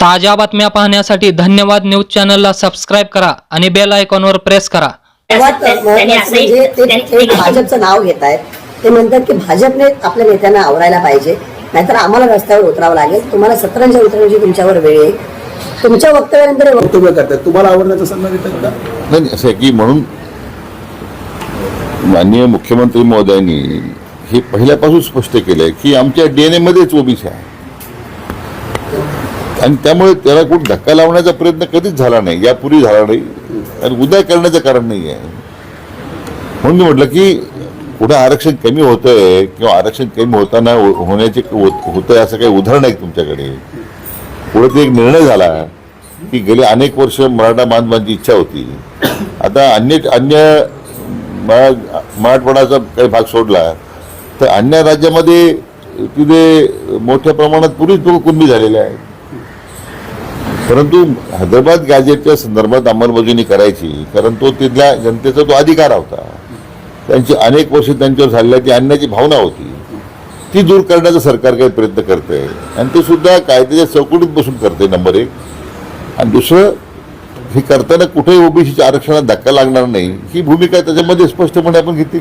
ताज्या बातम्या पाहण्यासाठी धन्यवाद न्यूज चॅनलला सबस्क्राईब करा आणि बेल आयकॉनवर प्रेस करा. भाजपचं नाव घेत आहेत. ते म्हणतात की भाजपने आपल्या नेत्यांना आवरायला पाहिजे. नाहीतर आम्हाला रस्त्यावर उतरावं लागेल. तुम्हाला सतरंजा उतरण्याची तुमच्यावर वेळ येईल. तुमच्या वक्तव्यानंतर वक्तव्य करतात तुम्हाला आवडण्याचा सल्ला देतात का? नाही नाही, असं की म्हणून माननीय मुख्यमंत्री महोदयांनी हे पहिल्यापासून स्पष्ट केलं आहे की आमच्या डीएनए मध्येच ओबीसी आहे. आणि त्यामुळे त्याला कुठं धक्का लावण्याचा प्रयत्न कधीच झाला नाही. यापूर्वी झाला नाही. आणि उदय करण्याचं कारण नाही आहे म्हणून मी म्हटलं की कुठं आरक्षण कमी होतंय किंवा आरक्षण कमी होताना होण्याचे होण्याचे आहे असं काही उदाहरण आहे तुमच्याकडे? पुढे ते एक निर्णय झाला की गेले अनेक वर्ष मराठा बांधवांची इच्छा होती. आता अन्य अन्य मरा- मराठवाड्याचा काही भाग सोडला तर अन्य राज्यामध्ये तिथे मोठ्या प्रमाणात पूर्वीच लोक कुणबी झालेले आहेत. परंतु हैदराबाद गॅजेटच्या संदर्भात अंमलबजावणी करायची कारण तो तिथल्या जनतेचा तो अधिकार होता. त्यांची अनेक वर्ष त्यांच्यावर झालेल्या ती आणण्याची भावना होती. ती दूर करण्याचा सरकार काही प्रयत्न करते. आणि ते सुद्धा कायद्याच्या चौकटीत बसून करते नंबर एक. आणि दुसरं हे करताना कुठेही ओबीसीच्या आरक्षणात धक्का लागणार नाही. ही भूमिका त्याच्यामध्ये स्पष्टपणे आपण घेतली